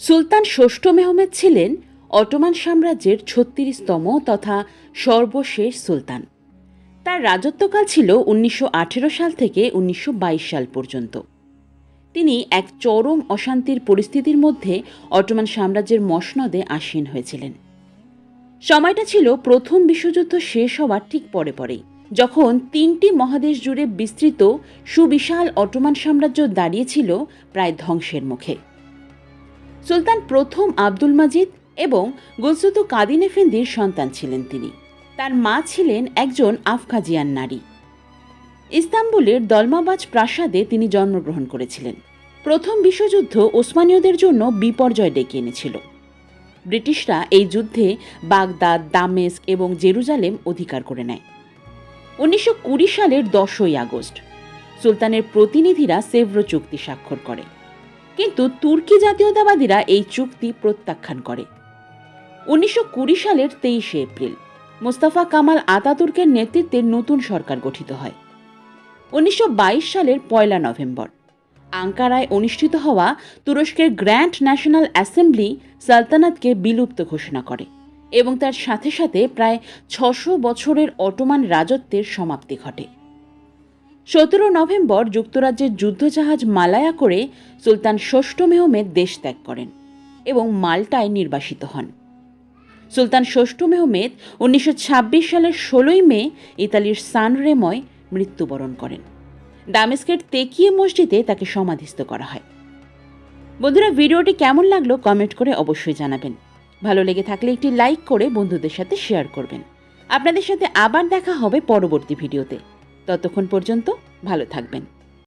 সুলতান ষষ্ঠ মেহমেদ ছিলেন অটোমান সাম্রাজ্যের ছত্রিশতম তথা সর্বশেষ সুলতান। তার রাজত্বকাল ছিল উনিশশো আঠেরো সাল থেকে উনিশশো বাইশ সাল পর্যন্ত। তিনি এক চরম অশান্তির পরিস্থিতির মধ্যে অটোমান সাম্রাজ্যের মসনদে আসীন হয়েছিলেন। সময়টা ছিল প্রথম বিশ্বযুদ্ধ শেষ হওয়ার ঠিক পরে পরেই, যখন তিনটি মহাদেশ জুড়ে বিস্তৃত সুবিশাল অটোমান সাম্রাজ্য দাঁড়িয়েছিল প্রায় ধ্বংসের মুখে। সুলতান প্রথম আব্দুল মাজিদ এবং গুলসুতু কাদিন এফেন্দির সন্তান ছিলেন তিনি। তার মা ছিলেন একজন আফগাজিয়ান নারী। ইস্তাম্বুলের দলমাবাজ প্রাসাদে তিনি জন্মগ্রহণ করেছিলেন। প্রথম বিশ্বযুদ্ধ ওসমানীয়দের জন্য বিপর্যয় ডেকে এনেছিল। ব্রিটিশরা এই যুদ্ধে বাগদাদ, দামেস্ক এবং জেরুজালেম অধিকার করে নেয়। উনিশশো কুড়ি সালের দশই আগস্ট, সুলতানের প্রতিনিধিরা সেভ্রো চুক্তি স্বাক্ষর করে। কিন্তু তুর্কি জাতীয়তাবাদীরা এই চুক্তি প্রত্যাখ্যান করে। উনিশশো কুড়ি সালের তেইশে এপ্রিল, মোস্তাফা কামাল আতাতুর্কের নেতৃত্বে নতুন সরকার গঠিত হয়। উনিশশো বাইশ সালের পয়লা নভেম্বর, আঙ্কারায় অনুষ্ঠিত হওয়া তুরস্কের গ্র্যান্ড ন্যাশনাল অ্যাসেম্বলি সালতানাতকে বিলুপ্ত ঘোষণা করে এবং তার সাথে সাথে প্রায় ছশো বছরের অটোমান রাজত্বের সমাপ্তি ঘটে। সতেরো নভেম্বর যুক্তরাজ্যের যুদ্ধজাহাজ মালায়া করে সুলতান ষষ্ঠ মেহমেদ দেশ ত্যাগ করেন এবং মাল্টায় নির্বাসিত হন। সুলতান ষষ্ঠ মেহমেদ উনিশশো ছাব্বিশ সালের ষোলোই মে ইতালির সান রেময় মৃত্যুবরণ করেন। দামেস্কের তেকিয়ে মসজিদে তাকে সমাধিস্থ করা হয়। বন্ধুরা, ভিডিওটি কেমন লাগল কমেন্ট করে অবশ্যই জানাবেন। ভালো লেগে থাকলে একটি লাইক করে বন্ধুদের সাথে শেয়ার করবেন। আপনাদের সাথে আবার দেখা হবে পরবর্তী ভিডিওতে। ততক্ষণ পর্যন্ত ভালো থাকবেন।